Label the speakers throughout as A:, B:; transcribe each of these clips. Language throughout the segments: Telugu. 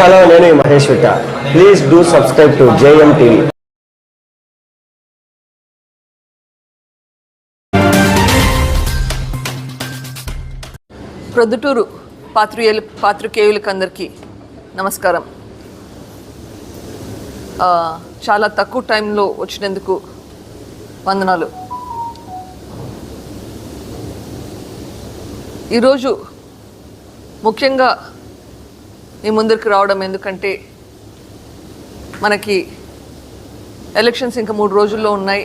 A: హలో నేను Mahesh Vitta. Please do subscribe to JM TV
B: Proddatur పాత్రికేయులు పాత్రికేయులకి అందరికీ నమస్కారం చాలా తక్కువ టైంలో వచ్చినందుకు వందనాలు. ఈరోజు ముఖ్యంగా మీ ముందరికి రావడం ఎందుకంటే మనకి ఎలక్షన్స్ ఇంకా మూడు రోజుల్లో ఉన్నాయి.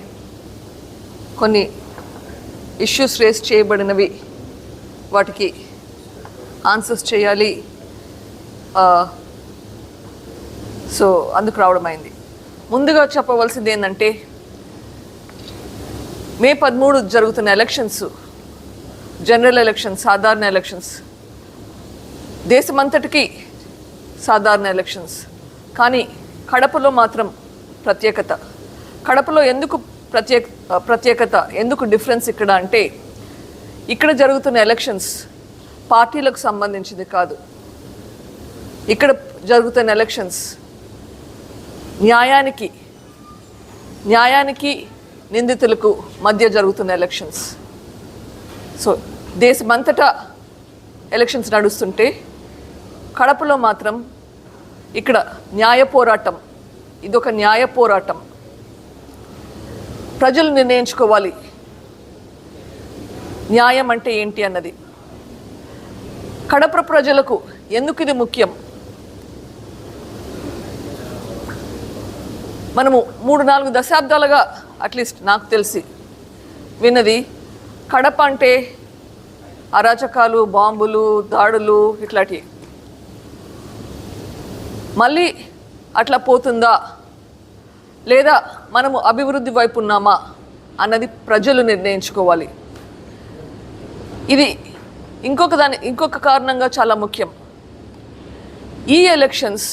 B: కొన్ని ఇష్యూస్ రేస్ చేయబడినవి వాటికి ఆన్సర్స్ చేయాలి. సో అందుకు రావడం అయింది. ముందుగా చెప్పవలసింది ఏంటంటే మే పదమూడు జరుగుతున్న ఎలక్షన్స్ జనరల్ ఎలక్షన్స్ సాధారణ ఎలక్షన్స్ దేశమంతటికి సాధారణ ఎలక్షన్స్ కానీ కడపలో మాత్రం ప్రత్యేకత. కడపలో ఎందుకు ప్రత్యేక ప్రత్యేకత ఎందుకు డిఫరెన్స్ ఇక్కడ అంటే ఇక్కడ జరుగుతున్న ఎలక్షన్స్ పార్టీలకు సంబంధించింది కాదు. ఇక్కడ జరుగుతున్న ఎలక్షన్స్ న్యాయానికి న్యాయానికి నిందితులకు మధ్య జరుగుతున్న ఎలక్షన్స్ సో దేశమంతటా ఎలక్షన్స్ నడుస్తుంటే కడపలో మాత్రం ఇక్కడ న్యాయ పోరాటం ఇదొక న్యాయ పోరాటం. ప్రజలు నిర్ణయించుకోవాలి. న్యాయం అంటే ఏంటి అన్నది. కడప ప్రజలకు ఎందుకు ఇది ముఖ్యం? మనము మూడు నాలుగు దశాబ్దాలుగా అట్లీస్ట్ నాకు తెలిసి విన్నది కడప అంటే అరాచకాలు బాంబులు దాడులు ఇట్లాంటివి. మళ్ళీ అట్లా పోతుందా? లేదా మనము అభివృద్ధి వైపు ఉన్నామా అన్నది ప్రజలు నిర్ణయించుకోవాలి. ఇది ఇంకొక దాని ఇంకొక కారణంగా చాలా ముఖ్యం. ఈ ఎలక్షన్స్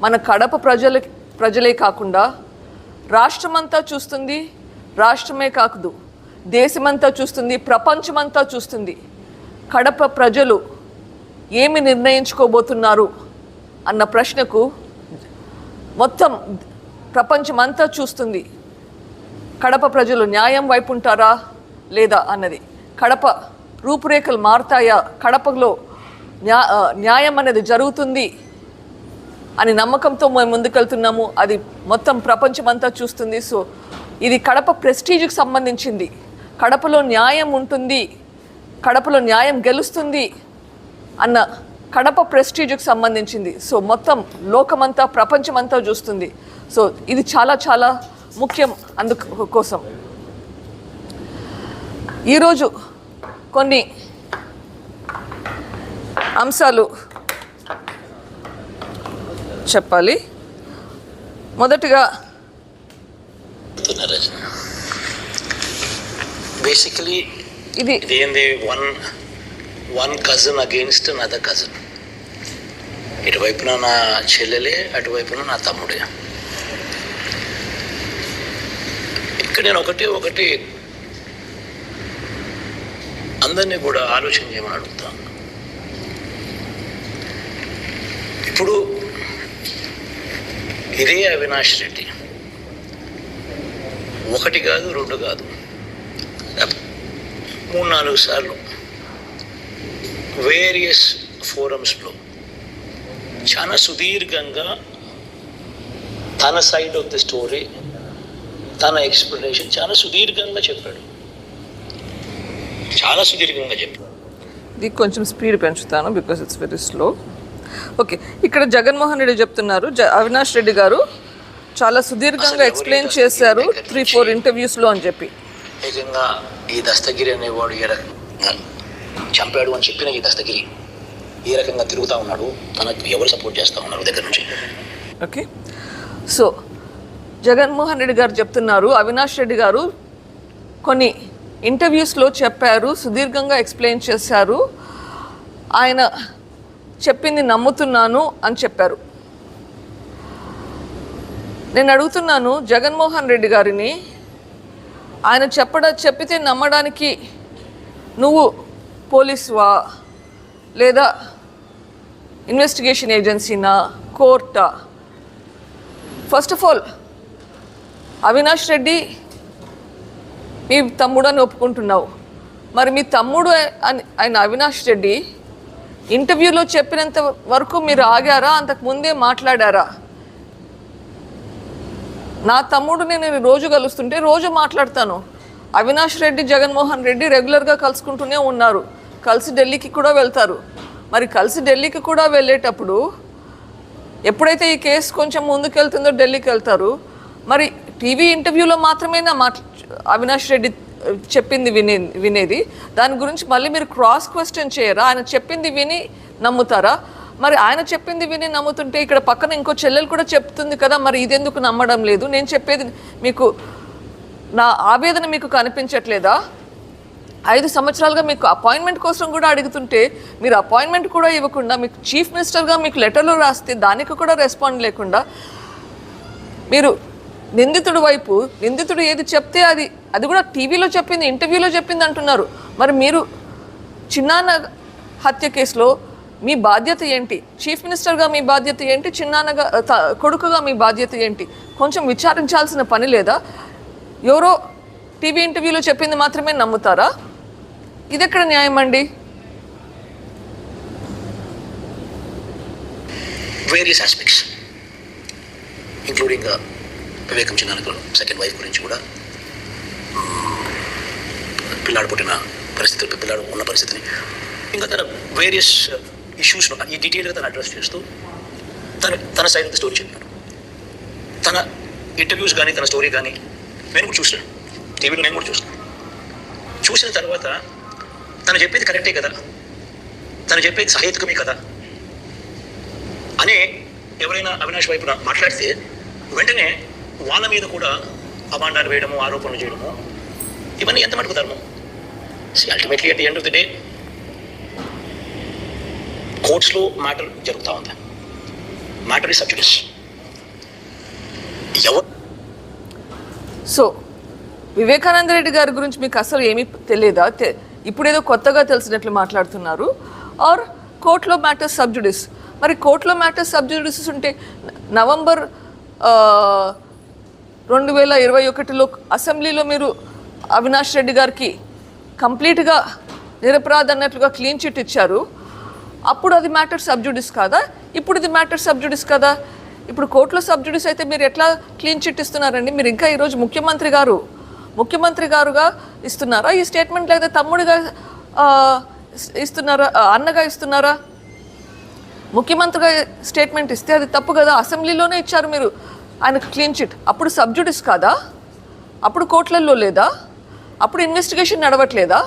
B: మన కడప ప్రజల ప్రజలే కాకుండా రాష్ట్రమంతా చూస్తుంది రాష్ట్రమే కాకదు దేశమంతా చూస్తుంది ప్రపంచమంతా చూస్తుంది. కడప ప్రజలు ఏమి నిర్ణయించుకోబోతున్నారు? అన్న ప్రశ్నకు మొత్తం ప్రపంచమంతా చూస్తుంది. కడప ప్రజలు న్యాయం వైపు ఉంటారా లేదా అన్నది. కడప రూపురేఖలు మారుతాయా? కడపలో న్యా న్యాయం అనేది జరుగుతుంది అని నమ్మకంతో మేము ముందుకెళ్తున్నాము. అది మొత్తం ప్రపంచమంతా చూస్తుంది. సో ఇది కడప ప్రెస్టీజ్కి సంబంధించింది. కడపలో న్యాయం ఉంటుంది. కడపలో న్యాయం గెలుస్తుంది అన్న కడప ప్రెస్టీజ్కి సంబంధించింది. సో మొత్తం లోకమంతా ప్రపంచమంతా చూస్తుంది. సో ఇది చాలా చాలా ముఖ్యం అందుకు కోసం. ఈరోజు కొన్ని అంశాలు చెప్పాలి. మొదటిగా
C: బేసికలీ
B: ఇది
C: ఏంది? One one cousin against other cousin ఇటువైపున నా చెల్లెలే అటువైపున నా తమ్ముడే. ఇక్కడ నేను ఒకటి ఒకటి అందరినీ కూడా ఆలోచన చేయమని అడుగుతాను ఇప్పుడు ఇదే అవినాష్ రెడ్డి. ఒకటి కాదు రెండు కాదు. మూడు నాలుగు సార్లు వేరియస్ ఫోరమ్స్లో చాలా సుదీర్ఘంగా తన సైడ్ ఆఫ్ ది స్టోరీ తన ఎక్స్ప్లెనేషన్ చాలా సుదీర్ఘంగా చెప్పాడు. చాలా సుదీర్ఘంగా చెప్పాడు.
B: ఇది కొంచెం స్పీడ్ పెంచుతాను because it's very slow okay ఇక్కడ జగన్మోహన్ రెడ్డి చెప్తున్నారు. అవినాష్ రెడ్డి గారు చాలా సుదీర్ఘంగా ఎక్స్ప్లెయిన్ చేశారు త్రీ ఫోర్ ఇంటర్వ్యూస్లో అని చెప్పి.
C: ఏకంగా ఈ దస్తగిరి అనేవాడు ఏ రకంగా చంపాడు అని చెప్పిన ఈ దస్తగిరి. ఏ రకంగా తిరుగుతూ ఉన్నాడు తనకు ఎవరు సపోర్ట్ చేస్తూ ఉన్నారు దగ్గర నుంచి?
B: ఓకే. సో జగన్మోహన్ రెడ్డి గారు చెప్తున్నారు అవినాష్ రెడ్డి గారు కొన్ని ఇంటర్వ్యూస్లో చెప్పారు సుదీర్ఘంగా ఎక్స్ప్లెయిన్ చేశారు. ఆయన చెప్పింది నమ్ముతున్నాను అని చెప్పారు. నేను అడుగుతున్నాను జగన్మోహన్ రెడ్డి గారిని ఆయన చెప్పడ చెప్పితే నమ్మడానికి నువ్వు పోలీసువా లేదా ఇన్వెస్టిగేషన్ ఏజెన్సీనా కోర్టా first of all Avinash Reddy మీ తమ్ముడు అని ఒప్పుకుంటున్నావు. మరి మీ తమ్ముడు అని ఆయన అవినాష్ రెడ్డి ఇంటర్వ్యూలో చెప్పినంత వరకు మీరు ఆగారా? అంతకు ముందే మాట్లాడారా? నా తమ్ముడు నేను రోజు కలుస్తుంటే రోజు మాట్లాడతాను. అవినాష్ రెడ్డి జగన్మోహన్ రెడ్డి రెగ్యులర్గా కలుసుకుంటూనే ఉన్నారు. కలిసి ఢిల్లీకి కూడా వెళ్తారు. మరి కలిసి ఢిల్లీకి కూడా వెళ్ళేటప్పుడు ఎప్పుడైతే ఈ కేసు కొంచెం ముందుకెళ్తుందో ఢిల్లీకి వెళ్తారు మరి టీవీ ఇంటర్వ్యూలో మాత్రమే మా అవినాష్ రెడ్డి చెప్పింది వినే వినేది? దాని గురించి మళ్ళీ మీరు క్రాస్ క్వశ్చన్ చేయరా? ఆయన చెప్పింది విని నమ్ముతారా? మరి ఆయన చెప్పింది విని నమ్ముతుంటే ఇక్కడ పక్కన ఇంకో చెల్లెలు కూడా చెప్తుంది కదా మరి ఇదెందుకు నమ్మడం లేదు? నేను చెప్పేది మీకు నా ఆవేదన మీకు కనిపించట్లేదా? ఐదు సంవత్సరాలుగా మీకు అపాయింట్మెంట్ కోసం కూడా అడుగుతుంటే మీరు అపాయింట్మెంట్ కూడా ఇవ్వకుండా మీకు చీఫ్ మినిస్టర్గా మీకు లెటర్లు రాస్తే దానికి కూడా రెస్పాండ్ లేకుండా మీరు నిందితుడి వైపు నిందితుడు ఏది చెప్తే అది అది కూడా టీవీలో చెప్పింది ఇంటర్వ్యూలో చెప్పింది అంటున్నారు. మరి మీరు చిన్నాన్న హత్య కేసులో మీ బాధ్యత ఏంటి? చీఫ్ మినిస్టర్గా మీ బాధ్యత ఏంటి? చిన్నాన్నగా త- కొడుకుగా మీ బాధ్యత ఏంటి? కొంచెం విచారించాల్సిన పని లేదా? ఎవరో టీవీ ఇంటర్వ్యూలో చెప్పింది మాత్రమే నమ్ముతారా? ఇది ఎక్కడ న్యాయం అండి?
C: వేరియస్ ఆస్పెక్ట్స్ ఇంక్లూడింగ్ వివేకం చిన్నానగర్ సెకండ్ వైఫ్ గురించి కూడా పిల్లాడు పుట్టిన పరిస్థితులు పిల్లాడు ఉన్న పరిస్థితిని ఇంకా తన వేరియస్ ఇష్యూస్ను uh, ఈ డీటెయిల్గా తను అడ్రస్ చేస్తూ తన తన సైడ్ ఆఫ్ ద స్టోరీ చెప్పాడు. తన ఇంటర్వ్యూస్ కానీ తన స్టోరీ కానీ నేను కూడా చూసాను. టీవీలో నేను కూడా చూసాను. చూసిన తర్వాత తను చెప్పేది కరెక్టే కదా. తను చెప్పేది సహేతుకమే కదా. అని ఎవరైనా అవినాష్ వైపున మాట్లాడితే వెంటనే వాళ్ళ మీద కూడా అభాండాలు వేయడము ఆరోపణలు చేయడము ఇవన్నీ ఎంత మటుకు ధర్మం? Ultimately at the end of the day కోర్ట్స్లో matter జరుగుతూ ఉంది? మ్యాటర్ ఇస్ సబ్జుడిస్ ఎవరు?
B: సో వివేకానంద రెడ్డి గారి గురించి మీకు అసలు ఏమీ తెలియదా ఇప్పుడేదో కొత్తగా తెలిసినట్లు మాట్లాడుతున్నారు. ఆర్ కోర్టులో మ్యాటర్స్ సబ్జుడిస్ మరి కోర్టులో మ్యాటర్స్ సబ్జుడిస్ ఉంటే నవంబర్ రెండు వేల ఇరవై ఒకటిలో అసెంబ్లీలో మీరు అవినాష్ రెడ్డి గారికి కంప్లీట్గా నిరపరాధ అన్నట్లుగా క్లీన్ చిట్ ఇచ్చారు. అప్పుడు అది మ్యాటర్ సబ్జుడిస్ కాదా? ఇప్పుడు ఇది మ్యాటర్ సబ్జుడిస్ కదా? ఇప్పుడు కోర్టులో సబ్జుడిస్ అయితే మీరు ఎట్లా క్లీన్ చిట్ ఇస్తున్నారండి? మీరు ఇంకా ఈరోజు ముఖ్యమంత్రి గారు ముఖ్యమంత్రి గారుగా ఇస్తున్నారా? ఈ స్టేట్మెంట్ లేదా తమ్ముడిగా ఇస్తున్నారా? అన్నగా ఇస్తున్నారా? ముఖ్యమంత్రిగా స్టేట్మెంట్ ఇస్తే అది తప్పు కదా? అసెంబ్లీలోనే ఇచ్చారు మీరు. ఆయనకు క్లీన్ చిట్ అప్పుడు సబ్జుడిస్ కాదా? అప్పుడు కోర్టులలో లేదా? అప్పుడు ఇన్వెస్టిగేషన్ నడవట్లేదా?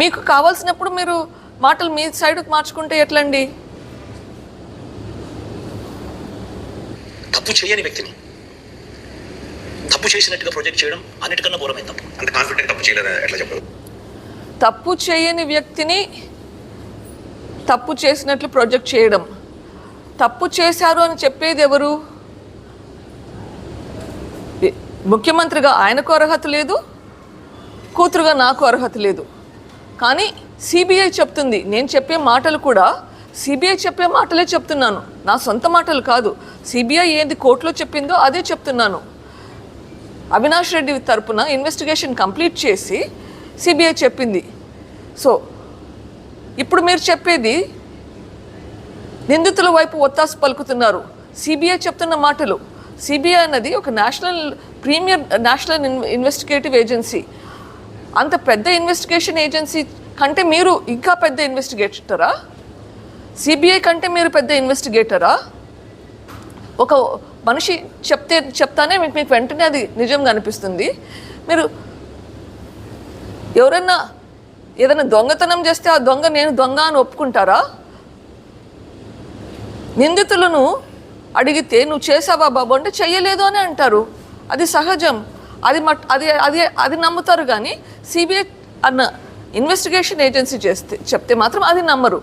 B: మీకు కావాల్సినప్పుడు మీరు మాటలు మీ సైడ్కి మార్చుకుంటే ఎట్లండి?
C: తప్పు చేయని వ్యక్తిని తప్పు చేసినట్టుగా ప్రొజెక్ట్ చేయడం అన్నిటికన్నా ఘోరమైన తప్పు.
D: అంటే కాన్ఫిడెంట్ తప్పు చేయలేదు? ఎట్లా చెప్పరు
B: తప్పు చేయని వ్యక్తిని తప్పు చేసినట్లు ప్రొజెక్ట్ చేయడం. తప్పు చేశారు అని చెప్పేది ఎవరు? ముఖ్యమంత్రిగా ఆయనకు అర్హత లేదు కూతురుగా నాకు అర్హత లేదు. కానీ సిబిఐ చెప్తుంది. నేను చెప్పే మాటలు కూడా సిబిఐ చెప్పే మాటలే చెప్తున్నాను. నా సొంత మాటలు కాదు. సిబిఐ ఏది కోర్టులో చెప్పిందో అదే చెప్తున్నాను. అవినాష్ రెడ్డి తరపున ఇన్వెస్టిగేషన్ కంప్లీట్ చేసి సిబిఐ చెప్పింది. సో ఇప్పుడు మీరు చెప్పేది నిందితుల వైపు ఒత్తాసు పలుకుతున్నారు. సిబిఐ చెప్తున్న మాటలు సిబిఐ అన్నది ఒక national premier national investigative agency అంత పెద్ద ఇన్వెస్టిగేషన్ ఏజెన్సీ కంటే మీరు ఇంకా పెద్ద ఇన్వెస్టిగేటరా సిబిఐ కంటే మీరు పెద్ద ఇన్వెస్టిగేటరా ఒక మనిషి చెప్తే చెప్తానే మీకు మీకు వెంటనే అది నిజంగా అనిపిస్తుంది. మీరు ఎవరైనా ఏదైనా దొంగతనం చేస్తే ఆ దొంగ నేను దొంగ అని ఒప్పుకుంటారా? నిందితులను అడిగితే నువ్వు చేసావా బాబు? అంటే చెయ్యలేదు అని అంటారు. అది సహజం. అది మట్ అది అది అది నమ్ముతారు కానీ సిబిఐ అన్న ఇన్వెస్టిగేషన్ ఏజెన్సీ చేస్తే చెప్తే మాత్రం అది నమ్మరు.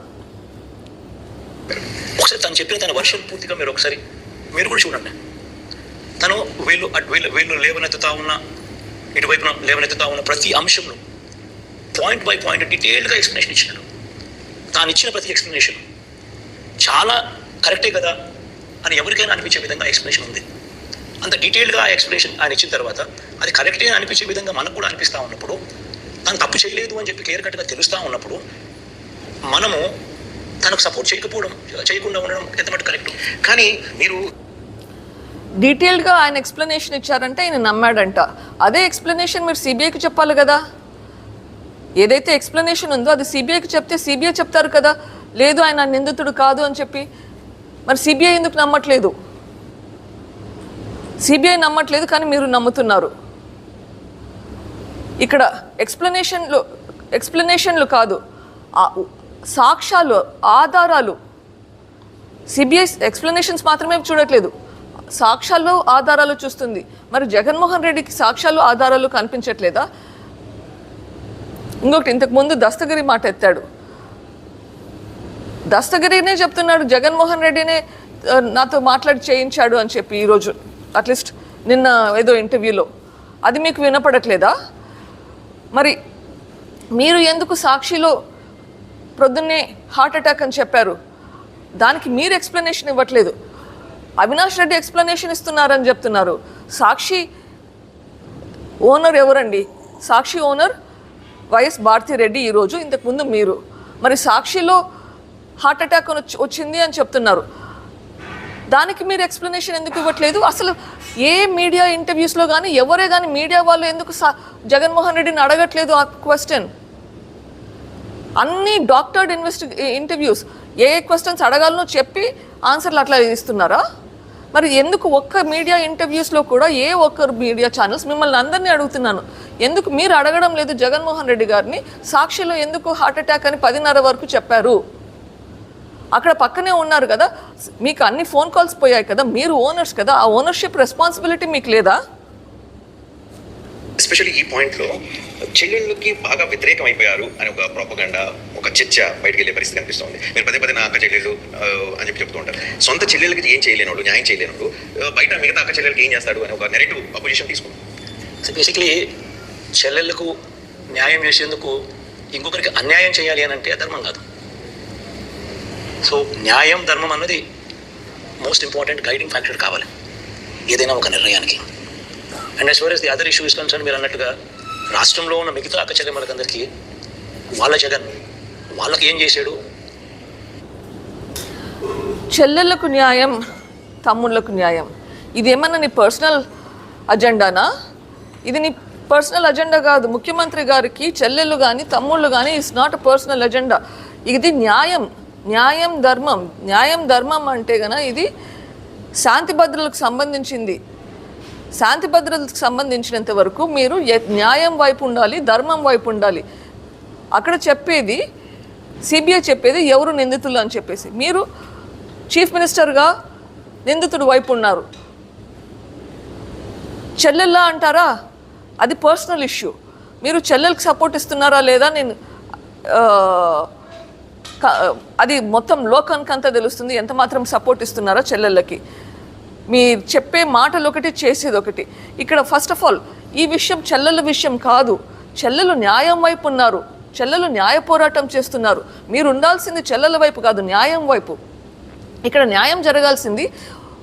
C: ఒకసారి తను చెప్పిన తన వర్షం పూర్తిగా మీరు ఒకసారి మీరు కూడా చూడండి. తను వీళ్ళు అటు వీళ్ళు వీళ్ళు లేవనెత్తుతా ఉన్న ఇటువైపున లేవనెత్తుతా ఉన్న ప్రతి అంశంలో పాయింట్ బై పాయింట్ డీటెయిల్గా ఎక్స్ప్లెనేషన్ ఇచ్చినాడు తాను ఇచ్చిన ప్రతి ఎక్స్ప్లెనేషన్ చాలా కరెక్టే కదా అని ఎవరికైనా అనిపించే విధంగా ఎక్స్ప్లెనేషన్ ఉంది. అంత డీటెయిల్గా ఆ ఎక్స్ప్లెనేషన్ ఆయన ఇచ్చిన తర్వాత అది కరెక్టే అనిపించే విధంగా మనకు కూడా అనిపిస్తూ ఉన్నప్పుడు తను తప్పు చేయలేదు అని చెప్పి క్లియర్ కట్గా తెలుస్తూ ఉన్నప్పుడు మనము తనకు సపోర్ట్ చేయకపోవడం చేయకుండా ఉండడం ఎంత కరెక్ట్
D: కానీ మీరు
B: డీటెయిల్డ్గా ఆయన ఎక్స్ప్లెనేషన్ ఇచ్చారంటే ఆయన నమ్మాడంట. అదే ఎక్స్ప్లెనేషన్ మీరు సిబిఐకి చెప్పాలి కదా? ఏదైతే ఎక్స్ప్లెనేషన్ ఉందో అది సిబిఐకి చెప్తే సిబిఐ చెప్తారు కదా? లేదు ఆయన నిందితుడు కాదు అని చెప్పి. మరి సిబిఐ ఎందుకు నమ్మట్లేదు? సిబిఐ నమ్మట్లేదు కానీ మీరు నమ్ముతున్నారు. ఇక్కడ ఎక్స్ప్లెనేషన్లు ఎక్స్ప్లెనేషన్లు కాదు. సాక్ష్యాలు ఆధారాలు. సిబిఐ ఎక్స్ప్లెనేషన్స్ మాత్రమే చూడట్లేదు. సాక్ష్యాలు ఆధారాలు చూస్తుంది. మరి జగన్మోహన్ రెడ్డికి సాక్ష్యాలు ఆధారాలు కనిపించట్లేదా? ఇంకొకటి ఇంతకు ముందు దస్తగిరి మాట ఎత్తాడు. దస్తగిరినే చెప్తున్నాడు జగన్మోహన్ రెడ్డినే నాతో మాట్లాడి చేయించాడు అని చెప్పి ఈరోజు అట్లీస్ట్ నిన్న ఏదో ఇంటర్వ్యూలో. అది మీకు వినపడట్లేదా? మరి మీరు ఎందుకు సాక్షిలో ప్రొద్దున్నే హార్ట్ అటాక్ అని చెప్పారు. దానికి మీరు ఎక్స్ప్లెనేషన్ ఇవ్వట్లేదు. అవినాష్ రెడ్డి ఎక్స్ప్లెనేషన్ ఇస్తున్నారని చెప్తున్నారు. సాక్షి ఓనర్ ఎవరండి? సాక్షి ఓనర్ వైఎస్ భారతిరెడ్డి ఈరోజు ఇంతకుముందు మీరు. మరి సాక్షిలో హార్ట్ అటాక్ అని వచ్చింది అని చెప్తున్నారు. దానికి మీరు ఎక్స్ప్లెనేషన్ ఎందుకు ఇవ్వట్లేదు? అసలు ఏ మీడియా ఇంటర్వ్యూస్లో కానీ ఎవరే కానీ మీడియా వాళ్ళు ఎందుకు సా- జగన్మోహన్ రెడ్డిని అడగట్లేదు ఆ క్వశ్చన్? అన్ని డాక్టర్డ్ ఇన్వెస్టి ఇంటర్వ్యూస్ ఏ ఏ క్వశ్చన్స్ అడగాలనో చెప్పి ఆన్సర్లు అట్లా ఇస్తున్నారా? మరి ఎందుకు ఒక్క మీడియా ఇంటర్వ్యూస్లో కూడా ఏ ఒక్కరు మీడియా ఛానల్స్ మిమ్మల్ని అందరినీ అడుగుతున్నాను? ఎందుకు మీరు అడగడం లేదు జగన్మోహన్ రెడ్డి గారిని? సాక్షిలో ఎందుకు హార్ట్ అటాక్ అని పదిన్నర వరకు చెప్పారు. అక్కడ పక్కనే ఉన్నారు కదా. మీకు అన్ని ఫోన్ కాల్స్ పోయాయి కదా. మీరు ఓనర్స్ కదా. ఆ ఓనర్షిప్ రెస్పాన్సిబిలిటీ మీకు లేదా?
D: ఎస్పెషల్లీ ఈ పాయింట్లో చెల్లెళ్ళకి బాగా వ్యతిరేకం అయిపోయారు అని ఒక ప్రాపగండ ఒక చర్చ బయటకు వెళ్ళే పరిస్థితి కనిపిస్తుంది. మీరు పదే పదే నా అక్క చెల్లెళ్ళు అని చెప్పి చెప్తూ ఉంటారు. సొంత చెల్లెళ్ళకి ఏం చేయలేనోడు న్యాయం చేయలేనోడు బయట మిగతా అక్క చెల్లెలకి ఏం చేస్తాడు అని ఒక నెరేటివ్ అపోజిషన్ తీసుకుంటాం
C: సో బేసిక్లీ చెల్లెళ్ళకు న్యాయం చేసేందుకు ఇంకొకరికి అన్యాయం చేయాలి అని అంటే ధర్మం కాదు. సో న్యాయం ధర్మం అన్నది మోస్ట్ ఇంపార్టెంట్ గైడింగ్ ఫ్యాక్టర్ కావాలి. ఏదైనా ఒక నిర్ణయానికి. And as far as the other issue is concern మీరు అన్నట్టుగా రాష్ట్రంలో ఉన్న మిగతా అక్క చెల్లెమ్మలకందరికీ వాళ్ళ జగన్ వాళ్ళకి ఏం చేశాడు?
B: చెల్లెళ్ళకు న్యాయం తమ్ముళ్ళకు న్యాయం. ఇది నీ పర్సనల్ అజెండానా? ఇది నీ పర్సనల్ అజెండా కాదు. ముఖ్యమంత్రి గారికి చెల్లెళ్ళు కానీ తమ్ముళ్ళు కానీ it's not a personal agenda ఇది న్యాయం. న్యాయం ధర్మం. న్యాయం ధర్మం అంటే గన ఇది శాంతి భద్రతలకు సంబంధించింది. శాంతి భద్రతకు సంబంధించినంత వరకు మీరు న్యాయం వైపు ఉండాలి ధర్మం వైపు ఉండాలి. అక్కడ చెప్పేది సిబిఐ చెప్పేది ఎవరు నిందితులు అని చెప్పేసి. మీరు చీఫ్ మినిస్టర్గా నిందితుడు వైపు ఉన్నారు. చెల్లెల్లా అంటారా? అది పర్సనల్ ఇష్యూ. మీరు చెల్లెలకు సపోర్ట్ ఇస్తున్నారా లేదా నేను అది మొత్తం లోకానికి అంతా తెలుస్తుంది. ఎంత మాత్రం సపోర్ట్ ఇస్తున్నారా చెల్లెళ్ళకి? మీరు చెప్పే మాటలు ఒకటి చేసేది ఒకటి ఇక్కడ ఫస్ట్ ఆఫ్ ఆల్ ఈ విషయం చెల్లెల విషయం కాదు. చెల్లెలు న్యాయం వైపు ఉన్నారు. చెల్లెలు న్యాయ పోరాటం చేస్తున్నారు. మీరు ఉండాల్సింది చెల్లెల వైపు కాదు న్యాయం వైపు. ఇక్కడ న్యాయం జరగాల్సింది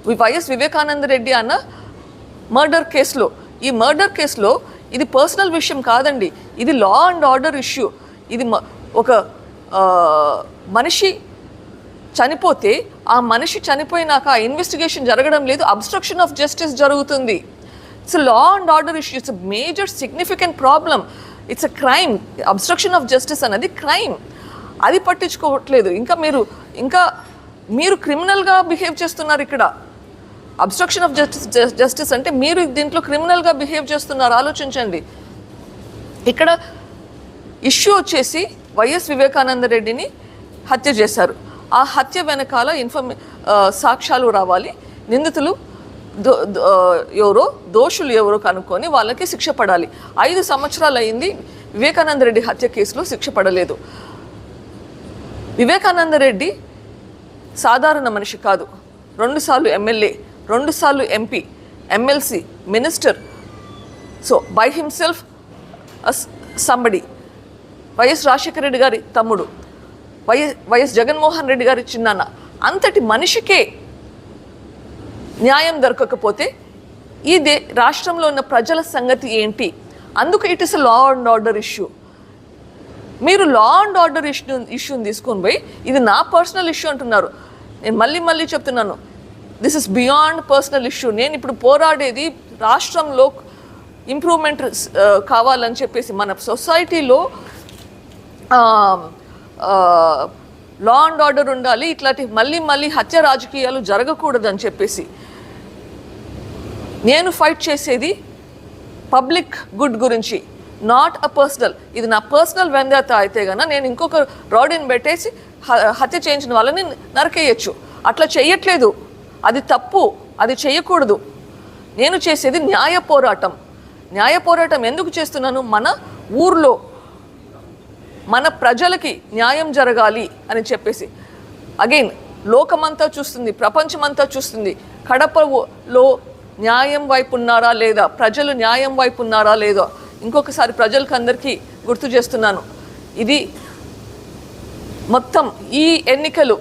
B: వి- వైఎస్ వివేకానంద రెడ్డి అన్న మర్డర్ కేసులో. ఈ మర్డర్ కేసులో ఇది పర్సనల్ విషయం కాదండి. ఇది లా అండ్ ఆర్డర్ ఇష్యూ ఇది మ- ఒక మనిషి చనిపోతే ఆ మనిషి చనిపోయినాక ఇన్వెస్టిగేషన్ జరగడం లేదు అబ్స్ట్రక్షన్ ఆఫ్ జస్టిస్ జరుగుతుంది. It's law and order issue it's major significant problem it's a crime obstruction of justice అనేది క్రైమ్ అది పట్టించుకోవట్లేదు. ఇంకా మీరు ఇంకా మీరు క్రిమినల్గా బిహేవ్ చేస్తున్నారు ఇక్కడ. అబ్స్ట్రక్షన్ ఆఫ్ జస్టిస్ జస్టిస్ అంటే మీరు దీంట్లో క్రిమినల్గా బిహేవ్ చేస్తున్నారు. ఆలోచించండి. ఇక్కడ ఇష్యూ వచ్చేసి వైఎస్ వివేకానంద రెడ్డిని హత్య చేశారు. ఆ హత్య వెనకాల ఇన్ఫర్మే సాక్ష్యాలు రావాలి. నిందితులు దో ఎవరో దోషులు ఎవరో కనుక్కొని వాళ్ళకి శిక్ష పడాలి. ఐదు సంవత్సరాలు అయింది వివేకానంద రెడ్డి హత్య కేసులో శిక్ష పడలేదు. వివేకానంద రెడ్డి సాధారణ మనిషి కాదు. రెండుసార్లు ఎమ్మెల్యే రెండుసార్లు MP MLC minister. So by himself somebody. YS Rajasekhara Reddy గారి తమ్ముడు. వైఎస్ వైఎస్ జగన్మోహన్ రెడ్డి గారి చిన్నాన్న అంతటి మనిషికే న్యాయం దొరకకపోతే ఈ దే రాష్ట్రంలో ఉన్న ప్రజల సంగతి ఏంటి? అందుకు it is law and order issue మీరు లా అండ్ ఆర్డర్ ఇష్యూ ఇష్యూని తీసుకొని పోయి ఇది నా పర్సనల్ ఇష్యూ అంటున్నారు. నేను మళ్ళీ మళ్ళీ చెప్తున్నాను. This is beyond personal issue నేను ఇప్పుడు పోరాడేది రాష్ట్రంలో ఇంప్రూవ్మెంట్ uh, కావాలని చెప్పేసి మన సొసైటీలో లా అండ్ ఆర్డర్ ఉండాలి ఇట్లాంటి మళ్ళీ మళ్ళీ హత్య రాజకీయాలు జరగకూడదని చెప్పేసి. నేను ఫైట్ చేసేది పబ్లిక్ గుడ్ గురించి నాట్ అ పర్సనల్ ఇది నా పర్సనల్ వెందాత అయితే గన నేను ఇంకొక రౌడీని పెట్టేసి హత్య చేయించిన వాళ్ళని నరకేయచ్చు. అట్లా చేయట్లేదు అది తప్పు. అది చేయకూడదు నేను చేసేది న్యాయ పోరాటం. న్యాయ పోరాటం ఎందుకు చేస్తున్నాను? మన ఊర్లో మన ప్రజలకి న్యాయం జరగాలి అని చెప్పేసి. అగైన్ లోకమంతా చూస్తుంది ప్రపంచమంతా చూస్తుంది. కడపలో న్యాయం వైపు ఉన్నారా లేదా? ప్రజలు న్యాయం వైపు ఉన్నారా లేదా? ఇంకొకసారి ప్రజలకు అందరికీ గుర్తు చేస్తున్నాను. ఇది మొత్తం ఈ ఎన్నికలు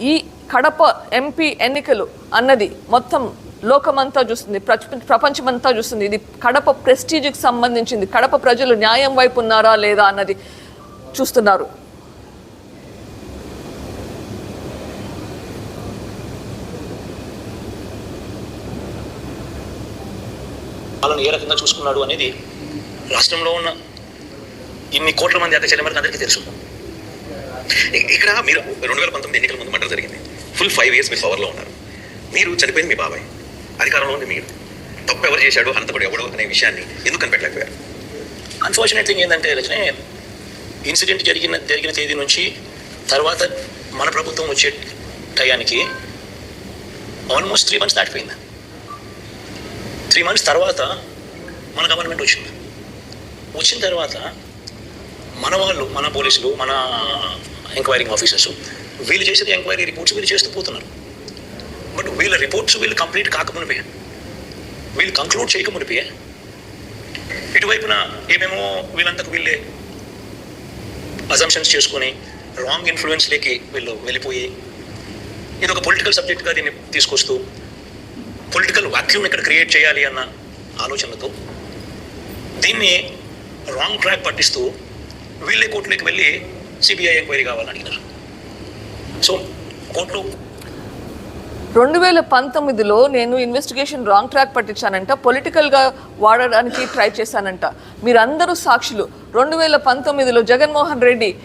B: ఈ కడప ఎంపీ ఎన్నికలు అన్నది మొత్తం లోకమంతా చూస్తుంది ప్రపంచ- ప్రపంచమంతా చూస్తుంది. ఇది కడప ప్రెస్టీజ్కి సంబంధించింది. కడప ప్రజలు న్యాయం వైపు ఉన్నారా లేదా అన్నది. చూస్తున్నారు.
C: వాళ్ళను ఏ రకంగా చూసుకున్నాడు అనేది రాష్ట్రంలో ఉన్న ఇన్ని కోట్ల మంది అక్క చెల్లెమరికి అందరికీ తెలుసు.
D: ఇక్కడ మీరు రెండు వేల పంతొమ్మిది ఎన్నికల ముందు మంటలు జరిగింది. ఫుల్ ఫైవ్ ఇయర్స్ మీరు పవర్లో ఉన్నారు. మీరు చనిపోయింది మీ బాబాయ్. అధికారంలో ఉంది మీరు తప్పు ఎవరు చేశాడు హంతకుడు ఎవడు అనే విషయాన్ని ఎందుకు కనిపెట్టలేకపోయారు?
C: అన్ఫార్చునేట్ థింగ్ ఏంటంటే రచనే ఇన్సిడెంట్ జరిగిన జరిగిన తేదీ నుంచి తర్వాత మన ప్రభుత్వం వచ్చే టయానికి ఆల్మోస్ట్ త్రీ మంత్స్ దాటిపోయింది. త్రీ మంత్స్ తర్వాత మన గవర్నమెంట్ వచ్చింది. వచ్చిన తర్వాత మన వాళ్ళు మన పోలీసులు మన ఎంక్వైరింగ్ ఆఫీసర్స్ వీళ్ళు చేసేది ఎంక్వైరీ రిపోర్ట్స్ వీళ్ళు చేస్తూ పోతున్నారు. బట్ వీళ్ళ రిపోర్ట్స్ వీళ్ళు కంప్లీట్ కాకమునిపే వీళ్ళు కంక్లూడ్ చేయకమునిపే ఇటువైపున ఏమేమో వీళ్ళంతకు వీళ్ళే అజంప్షన్స్ చేసుకొని రాంగ్ ఇన్ఫ్లుయెన్స్లోకి వీళ్ళు వెళ్ళిపోయి ఇది ఒక పొలిటికల్ సబ్జెక్ట్గా దీన్ని తీసుకొస్తూ పొలిటికల్ వాక్యూమ్ ఇక్కడ క్రియేట్ చేయాలి అన్న ఆలోచనతో దీన్ని రాంగ్ ట్రాక్ పట్టిస్తూ వీళ్ళే కోర్టులోకి వెళ్ళి సిబిఐ ఎంక్వైరీ కావాలని అడిగినారు. సో కోర్టులో
B: రెండు వేల పంతొమ్మిదిలో నేను ఇన్వెస్టిగేషన్ రాంగ్ ట్రాక్ పట్టించానంట. పొలిటికల్గా వాడడానికి ట్రై చేశానంట. మీరందరూ సాక్షులు. రెండు వేల పంతొమ్మిదిలో జగన్మోహన్ రెడ్డి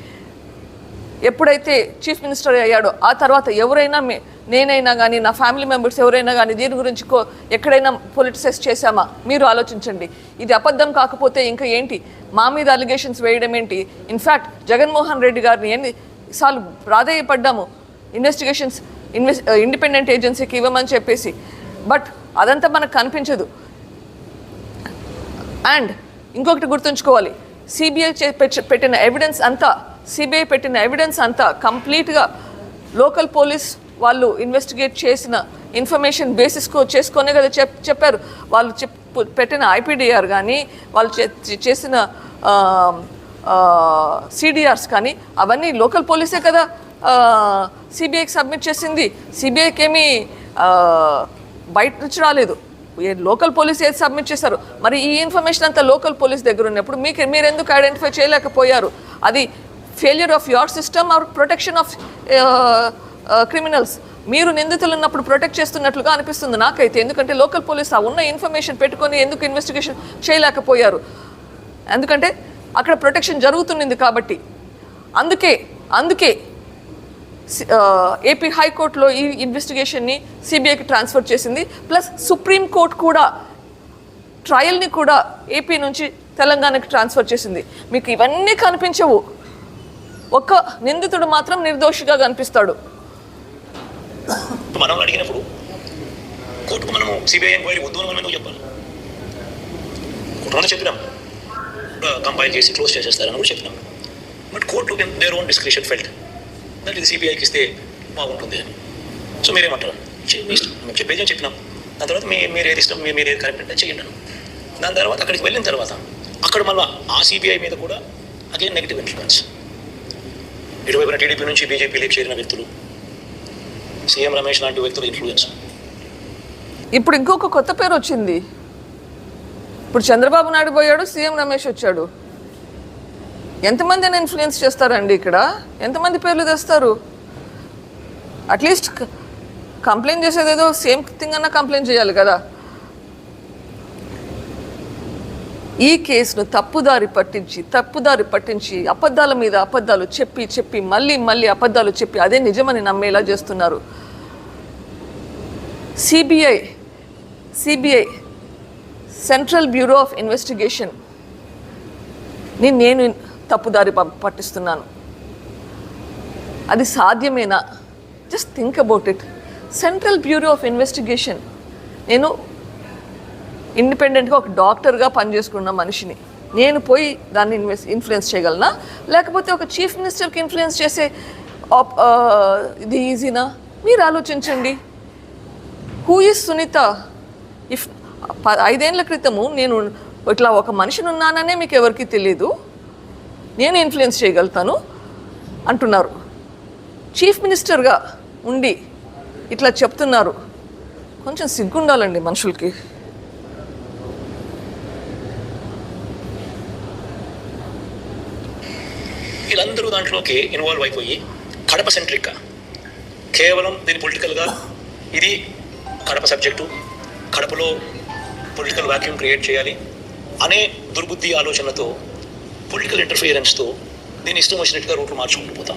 B: ఎప్పుడైతే చీఫ్ మినిస్టర్ అయ్యాడో ఆ తర్వాత ఎవరైనా మే- నేనైనా కానీ నా ఫ్యామిలీ మెంబర్స్ ఎవరైనా కానీ దీని గురించి కో- ఎక్కడైనా పొలిటిసైజ్ చేశామా? మీరు ఆలోచించండి. ఇది అబద్ధం కాకపోతే ఇంకా ఏంటి? మా మీద అలిగేషన్స్ వేయడం ఏంటి? ఇన్ఫ్యాక్ట్ జగన్మోహన్ రెడ్డి గారిని ఎన్నిసార్లు ప్రాధేయపడ్డాము ఇన్వెస్టిగేషన్స్ ఇన్వెస్ట్ ఇండిపెండెంట్ ఏజెన్సీకి ఇవ్వమని చెప్పేసి. బట్ అదంతా మనకు కనిపించదు. అండ్ ఇంకొకటి గుర్తుంచుకోవాలి. సిబిఐ పెట్టిన ఎవిడెన్స్ అంతా సిబిఐ పెట్టిన ఎవిడెన్స్ అంతా కంప్లీట్గా లోకల్ పోలీస్ వాళ్ళు ఇన్వెస్టిగేట్ చేసిన ఇన్ఫర్మేషన్ బేసిస్కో చేసుకొనే కదా చెప్ చెప్పారు. వాళ్ళు చెప్ పెట్టిన ఐపీడీఆర్ కానీ వాళ్ళు చే- చేసిన సిడిఆర్స్ కానీ అవన్నీ లోకల్ పోలీసే కదా. సిబిఐకి సబ్మిట్ చేసింది. సిబిఐకి ఏమీ బయట నుంచి రాలేదు. లోకల్ పోలీస్ ఏది సబ్మిట్ చేశారు? మరి ఈ ఇన్ఫర్మేషన్ అంతా లోకల్ పోలీస్ దగ్గర ఉన్నప్పుడు మీకు మీరు ఎందుకు ఐడెంటిఫై చేయలేకపోయారు? అది failure of your system or protection of criminals మీరు నిందితులు ఉన్నప్పుడు ప్రొటెక్ట్ చేస్తున్నట్లుగా అనిపిస్తుంది నాకైతే. ఎందుకంటే లోకల్ పోలీస్ ఆ ఉన్న ఇన్ఫర్మేషన్ పెట్టుకొని ఎందుకు ఇన్వెస్టిగేషన్ చేయలేకపోయారు? ఎందుకంటే అక్కడ ప్రొటెక్షన్ జరుగుతుంది కాబట్టి. అందుకే అందుకే ఏపీ హైకోర్టులో ఈ ఇన్వెస్టిగేషన్ని సిబిఐకి ట్రాన్స్ఫర్ చేసింది. ప్లస్ సుప్రీంకోర్టు కూడా ట్రయల్ని కూడా ఏపీ నుంచి తెలంగాణకి ట్రాన్స్ఫర్ చేసింది. మీకు ఇవన్నీ కనిపించవు. ఒక్క నిందితుడు మాత్రం నిర్దోషిగా కనిపిస్తాడు.
C: మనం అడిగినప్పుడు కోర్టుకు మనము సిబిఐ ఎంక్వైరీ వద్దు మనం ఎందుకు చెప్పాలి? కోర్టులో చెప్పినాం. కంపైల్ చేసి క్లోజ్ చేసేస్తారని కూడా చెప్పినాం. But court their own description felt. That ఇది సిబిఐకి ఇస్తే బాగుంటుంది అని. సో మీరేమంటారు? ఇష్టం. మేము చెప్పేది చెప్పినాం. దాని తర్వాత మీ మీరు ఏది ఇష్టం మీరు ఏది కరెక్ట్ అంటే చేయండి దాని తర్వాత అక్కడికి వెళ్ళిన తర్వాత అక్కడ మళ్ళీ ఆ సిబిఐ మీద కూడా అగైన్ నెగిటివ్ ఇన్ఫ్లుయెన్స్ ఇటువైపున టీడీపీ నుంచి బీజేపీలోకి చేరిన వ్యక్తులు సీఎం రమేష్ లాంటి వ్యక్తుల ఇన్ఫ్లుయెన్స్
B: ఇప్పుడు ఇంకొక కొత్త పేరు వచ్చింది. ఇప్పుడు చంద్రబాబు నాయుడు పోయాడు సీఎం రమేష్ వచ్చాడు. ఎంతమందిని ఇన్ఫ్లుయెన్స్ చేస్తారండి ఇక్కడ? ఎంతమంది పేర్లు తెస్తారు? అట్లీస్ట్ కంప్లైంట్ చేసేదేదో సేమ్ థింగ్ అన్నా కంప్లైంట్ చేయాలి కదా. ఈ కేసును తప్పుదారి పట్టించి తప్పుదారి పట్టించి అబద్ధాల మీద అబద్ధాలు చెప్పి చెప్పి మళ్ళీ మళ్ళీ అబద్ధాలు చెప్పి అదే నిజమని నమ్మేలా చేస్తున్నారు. CBI CBI central bureau of ఇన్వెస్టిగేషన్ని నేను తప్పుదారి పట్టిస్తున్నాను. అది సాధ్యమేనా? Just think about it central bureau of investigation నేను ఇండిపెండెంట్గా ఒక డాక్టర్గా పనిచేసుకున్న మనిషిని. నేను పోయి దాన్ని ఇన్వెస్ ఇన్ఫ్లుయెన్స్ చేయగలనా? లేకపోతే ఒక చీఫ్ మినిస్టర్కి ఇన్ఫ్లుయెన్స్ చేసే ఇది ఈజీనా మీరు ఆలోచించండి. హూ ఇస్ సునీత ఇఫ్ ఐదేళ్ళ క్రితము నేను ఇట్లా ఒక మనిషిని ఉన్నాననే మీకు ఎవరికి తెలియదు నేను ఇన్ఫ్లుయెన్స్ చేయగలుగుతాను అంటున్నారు. చీఫ్ మినిస్టర్గా ఉండి ఇట్లా చెప్తున్నారు. కొంచెం సిగ్గుండాలండి మనుషులకి.
C: వీళ్ళందరూ దాంట్లోకి ఇన్వాల్వ్ అయిపోయి కడప సెంట్రిక్గా కేవలం దీని పొలిటికల్గా ఇది కడప సబ్జెక్టు కడపలో పొలిటికల్ వాక్యూమ్ క్రియేట్ చేయాలి అనే దుర్బుద్ధి ఆలోచనతో పొలిటికల్ ఇంటర్ఫియరెన్స్తో దీని ఇష్టం వచ్చినట్టుగా రూట్లు మార్చుకుంటూ పోతా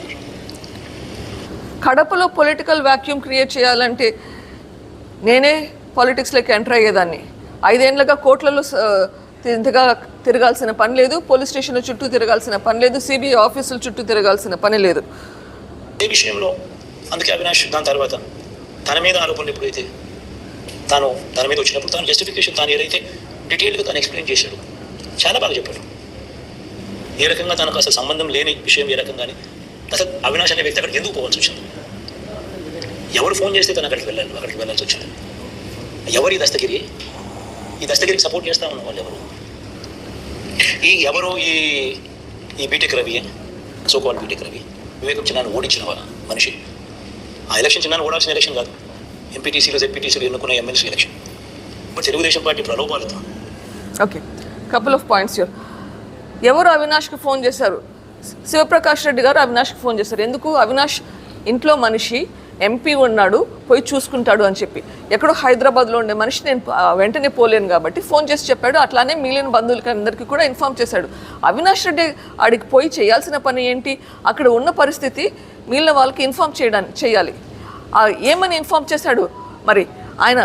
B: కడపలో పొలిటికల్ వాక్యూమ్ క్రియేట్ చేయాలంటే నేనే పాలిటిక్స్లోకి ఎంటర్ అయ్యేదాన్ని. ఐదేళ్ళుగా కోట్లలో ఇంతగా తిరగాల్సిన పని లేదు పోలీస్ స్టేషన్ల చుట్టూ తిరగాల్సిన పని లేదు సిబిఐ ఆఫీసుల చుట్టూ తిరగాల్సిన పని లేదు.
C: ఏ విషయంలో? అందుకే అవినాష్ దాని తర్వాత తన మీద ఆరోపణలు ఎప్పుడైతే తాను తన మీద వచ్చినప్పుడు తాను జస్టిఫికేషన్ తాను ఏదైతే డీటెయిల్గా తాను ఎక్స్ప్లెయిన్ చేశాడు చాలా బాగా చెప్పాడు. ఏ రకంగా తనకు అసలు సంబంధం లేని విషయం ఏ రకంగానే అసలు అవినాష్ అనే వ్యక్తి అక్కడికి ఎందుకు పోవాల్సి వచ్చింది? ఎవరు ఫోన్ చేస్తే తను అక్కడికి వెళ్ళాలి అక్కడికి వెళ్ళాల్సి వచ్చింది? ఎవరు ఈ దస్తగిరి? ఈ దస్తగిరికి సపోర్ట్ చేస్తా ఉన్న వాళ్ళు ఎవరు? ఈ ఎవరు ఈ ఈ BTech Ravi so called BTech Ravi Vivekam చిన్నాను ఓడించిన మనిషి. ఆ ఎలక్షన్ చిన్నాను ఓడాల్సిన ఎలక్షన్ కాదు. ఎంపీటీసీలో జెడ్పీటీసీలో ఎన్నుకున్న MLC election but Telugu Desam party ప్రలోభాలతో?
B: Okay couple of points your ఎవరు అవినాష్కి ఫోన్ చేశారు? శివప్రకాష్ రెడ్డి గారు అవినాష్కి ఫోన్ చేశారు. ఎందుకు? అవినాష్ ఇంట్లో మనిషి ఎంపీ ఉన్నాడు పోయి చూసుకుంటాడు అని చెప్పి. ఎక్కడో హైదరాబాద్లో ఉండే మనిషి నేను వెంటనే పోలేను కాబట్టి ఫోన్ చేసి చెప్పాడు. అట్లానే మిగిలిన బంధువులకి అందరికీ కూడా ఇన్ఫామ్ చేశాడు. అవినాష్ రెడ్డి ఆడికి పోయి చేయాల్సిన పని ఏంటి? అక్కడ ఉన్న పరిస్థితి మిగిలిన వాళ్ళకి ఇన్ఫామ్ చేయడానికి చేయాలి. ఏమని ఇన్ఫామ్ చేశాడు? మరి ఆయన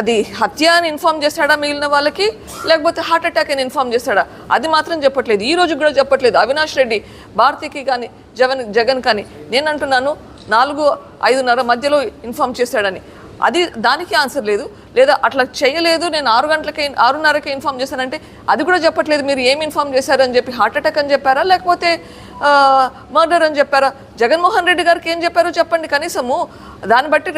B: అది హత్య అని ఇన్ఫామ్ చేశాడా మిగిలిన వాళ్ళకి? లేకపోతే హార్ట్ అటాక్ అని ఇన్ఫామ్ చేస్తాడా అది మాత్రం చెప్పట్లేదు. ఈ రోజు కూడా చెప్పట్లేదు. అవినాష్ రెడ్డి భారతికి కానీ జగన్ జగన్ కానీ. నేను అంటున్నాను నాలుగు ఐదున్నర మధ్యలో ఇన్ఫామ్ చేశాడని. అది దానికి ఆన్సర్ లేదు. లేదా అట్లా చేయలేదు నేను ఆరు గంటలకే ఆరున్నరకే ఇన్ఫామ్ చేశానంటే అది కూడా చెప్పట్లేదు మీరు ఏం ఇన్ఫామ్ చేశారని చెప్పి హార్ట్ అటాక్ అని చెప్పారా? లేకపోతే మర్డర్ అని చెప్పారా? జగన్మోహన్ రెడ్డి గారికి ఏం చెప్పారో చెప్పండి కనీసము. దాన్ని బట్టి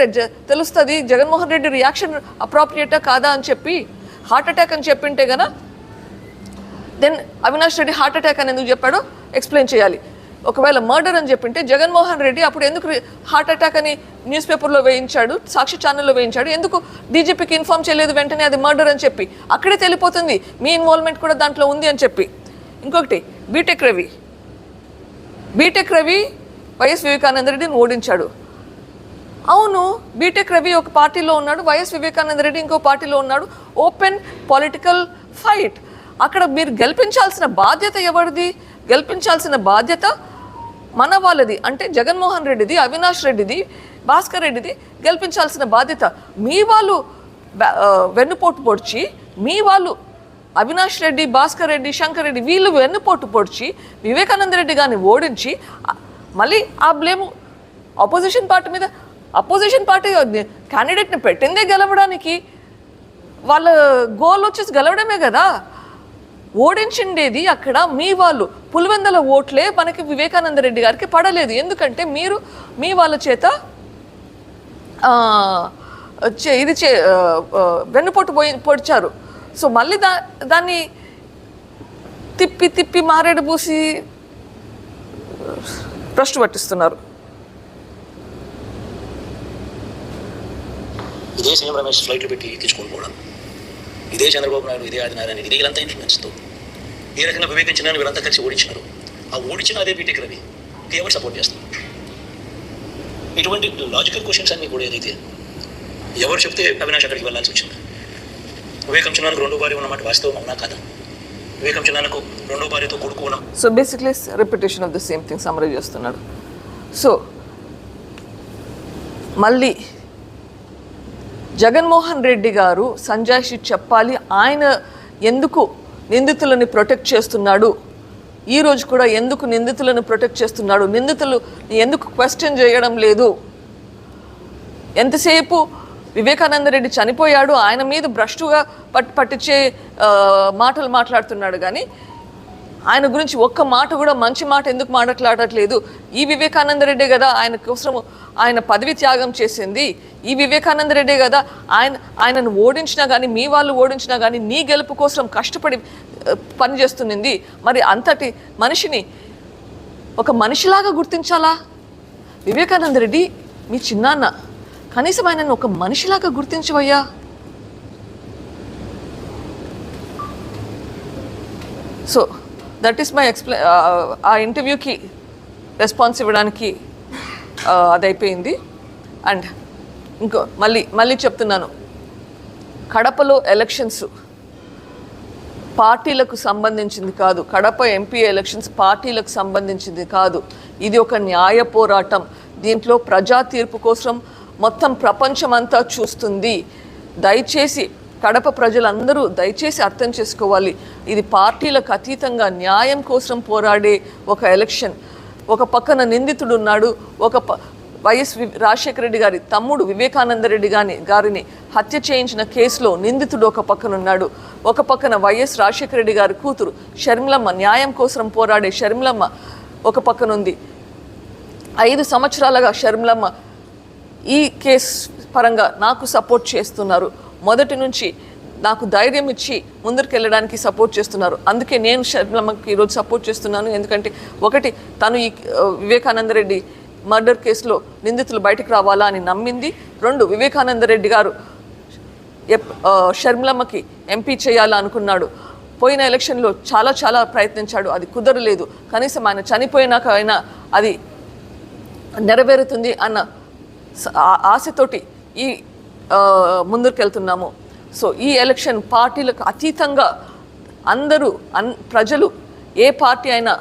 B: తెలుస్తుంది జగన్మోహన్ రెడ్డి రియాక్షన్ అప్రాప్రియేటా కాదా అని చెప్పి హార్ట్ అటాక్ అని చెప్పింటే గన then Avinash Reddy heart attack అని ఎందుకు చెప్పాడో ఎక్స్ప్లెయిన్ చేయాలి. ఒకవేళ మర్డర్ అని చెప్పింటే జగన్మోహన్ రెడ్డి అప్పుడు ఎందుకు హార్ట్ అటాక్ అని న్యూస్ పేపర్లో వేయించాడు సాక్షి ఛానల్లో వేయించాడు ఎందుకు డీజీపీకి ఇన్ఫామ్ చేయలేదు వెంటనే అది మర్డర్ అని చెప్పి? అక్కడే తెలిపోతుంది. మీ ఇన్వాల్వ్మెంట్ కూడా దాంట్లో ఉంది అని చెప్పి. ఇంకొకటి BTech Ravi BTech Ravi YS Vivekananda రెడ్డిని ఓడించాడు. అవును బీటెక్ రవి ఒక పార్టీలో ఉన్నాడు వైఎస్ వివేకానంద రెడ్డి ఇంకో పార్టీలో ఉన్నాడు. ఓపెన్ పొలిటికల్ ఫైట్ అక్కడ మీరు గెలిపించాల్సిన బాధ్యత ఎవరిది? గెలిపించాల్సిన బాధ్యత మన వాళ్ళది అంటే జగన్మోహన్ రెడ్డిది అవినాష్ రెడ్డిది భాస్కర్ రెడ్డిది గెలిపించాల్సిన బాధ్యత. మీ వాళ్ళు వెన్నుపోటు పొడిచి మీ వాళ్ళు అవినాష్ రెడ్డి భాస్కర్ రెడ్డి శంకర్ రెడ్డి వీళ్ళు వెన్నుపోటు పొడిచి వివేకానంద రెడ్డి గారిని ఓడించి మళ్ళీ ఆ బ్లేమ్ అపోజిషన్ పార్టీ మీద అపోజిషన్ పార్టీ క్యాండిడేట్ని పెట్టిందే గెలవడానికి. వాళ్ళ గోల్ వచ్చేసి గెలవడమే కదా. ఓడించిండేది అక్కడ మీ వాళ్ళు. పులివెందల ఓట్లే మనకి వివేకానంద రెడ్డి గారికి పడలేదు. ఎందుకంటే మీరు మీ వాళ్ళ చేత ఇది చే వెన్నుపోటు పోయి పొడిచారు. సో మళ్ళీ దా దాన్ని తిప్పి తిప్పి మారేడు పూసి భ్రష్టు పట్టిస్తున్నారు.
C: ఇదే సీఎం రమేష్ ఫ్లైట్లు పెట్టి ఎక్కించుకొని పోవడం. ఇదే చంద్రబాబు నాయుడు ఇదే ఆదినారాయణ ఇదే వీళ్ళంతా ఇన్ఫ్లుయెన్స్తో ఏ రకంగా వివేకించిన వీళ్ళంతా కలిసి ఓడించినారు. ఆ ఓడించిన అదే బీటెక్ రవి. ఎవరు సపోర్ట్ చేస్తారు? ఇటువంటి లాజికల్ క్వశ్చన్స్ అన్ని కూడా ఏదైతే ఎవరు చెప్తే అవినాష్ అక్కడికి వెళ్ళాల్సి వచ్చింది. వివేకం చిన్నానికి రెండో భార్య ఉన్నమాట వాస్తవం అవునా కదా? వివేకం చిన్నానికి రెండో భార్యతో కొడుకు
B: so basically repetition of the same thing summarise చేస్తున్నాడు సో మళ్ళీ జగన్మోహన్ రెడ్డి గారు సంజయ్ షిట్ చెప్పాలి ఆయన ఎందుకు నిందితులని ప్రొటెక్ట్ చేస్తున్నాడు. ఈ రోజు కూడా ఎందుకు నిందితులను ప్రొటెక్ట్ చేస్తున్నాడు? నిందితులు ఎందుకు క్వశ్చన్ చేయడం లేదు? ఎంతసేపు వివేకానంద రెడ్డి చనిపోయాడు? ఆయన మీద భ్రష్టుగా పట్ పట్టించే మాటలు మాట్లాడుతున్నాడు. కానీ ఆయన గురించి ఒక్క మాట కూడా మంచి మాట ఎందుకు మాట్లాడట్లేదు? ఈ వివేకానంద రెడ్డే కదా ఆయన కోసము ఆయన పదవి త్యాగం చేసింది. ఈ వివేకానంద రెడ్డే కదా ఆయన ఆయనను ఓడించినా కానీ మీ వాళ్ళు ఓడించినా కానీ నీ గెలుపు కోసం కష్టపడి పనిచేస్తుంది మరి అంతటి మనిషిని ఒక మనిషిలాగా గుర్తించాలా? వివేకానంద రెడ్డి మీ చిన్నాన్న కనీసం ఆయనను ఒక మనిషిలాగా గుర్తించవయ్యా? సో దట్ ఈస్ మై ఎక్స్ప్లె ఆ ఇంటర్వ్యూకి రెస్పాన్స్ ఇవ్వడానికి అదైపోయింది. అది అయిపోయింది అండ్ ఇంకో మళ్ళీ మళ్ళీ చెప్తున్నాను. కడపలో ఎలక్షన్స్ పార్టీలకు సంబంధించింది కాదు. కడప ఎంపీ ఎలక్షన్స్ పార్టీలకు సంబంధించింది కాదు. ఇది ఒక న్యాయ పోరాటం. దీంట్లో ప్రజా తీర్పు కోసం మొత్తం ప్రపంచమంతా చూస్తుంది. దయచేసి కడప ప్రజలందరూ దయచేసి అర్థం చేసుకోవాలి. ఇది పార్టీలకు అతీతంగా న్యాయం కోసం పోరాడే ఒక ఎలక్షన్. ఒక పక్కన నిందితుడు ఉన్నాడు ఒక ప వైఎస్ వి రాజశేఖర రెడ్డి గారి తమ్ముడు వివేకానంద రెడ్డి గాని గారిని హత్య చేయించిన కేసులో నిందితుడు ఒక పక్కన ఉన్నాడు. ఒక పక్కన వైఎస్ రాజశేఖర రెడ్డి గారి కూతురు షర్మిలమ్మ న్యాయం కోసం పోరాడే షర్మిలమ్మ ఒక పక్కన ఉంది. ఐదు సంవత్సరాలుగా షర్మిలమ్మ ఈ కేస్ పరంగా నాకు సపోర్ట్ చేస్తున్నారు. మొదటి నుంచి నాకు ధైర్యం ఇచ్చి ముందరికి వెళ్ళడానికి సపోర్ట్ చేస్తున్నారు. అందుకే నేను షర్మిలమ్మకి ఈరోజు సపోర్ట్ చేస్తున్నాను. ఎందుకంటే ఒకటి తను ఈ వివేకానందరెడ్డి వివేకానంద రెడ్డి మర్డర్ కేసులో నిందితులు బయటకు రావాలా అని నమ్మింది. రెండు వివేకానంద రెడ్డి గారు ఎప్- షర్మిలమ్మకి ఎంపీ చేయాలా అనుకున్నాడు. పోయిన ఎలక్షన్లో చాలా చాలా ప్రయత్నించాడు. అది కుదరలేదు. కనీసం ఆయన చనిపోయినాక అయినా అది నెరవేరుతుంది అన్న ఆశతోటి ఈ ముందుకెళ్తున్నాము సో ఈ ఎలక్షన్ పార్టీలకు అతీతంగా అందరూ అన్ ప్రజలు ఏ పార్టీ అయినా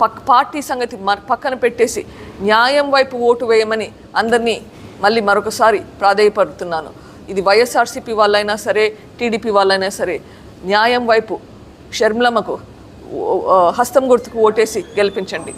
B: పక్ పార్టీ సంగతి మ- పక్కన పెట్టేసి న్యాయం వైపు ఓటు వేయమని అందరినీ మళ్ళీ మరొకసారి ప్రాధేయపడుతున్నాను. ఇది వైఎస్ఆర్సీపీ వాళ్ళైనా సరే టీడీపీ వాళ్ళైనా సరే న్యాయం వైపు షర్మిలమ్మకు హస్తం గుర్తుకు ఓటేసి గెలిపించండి.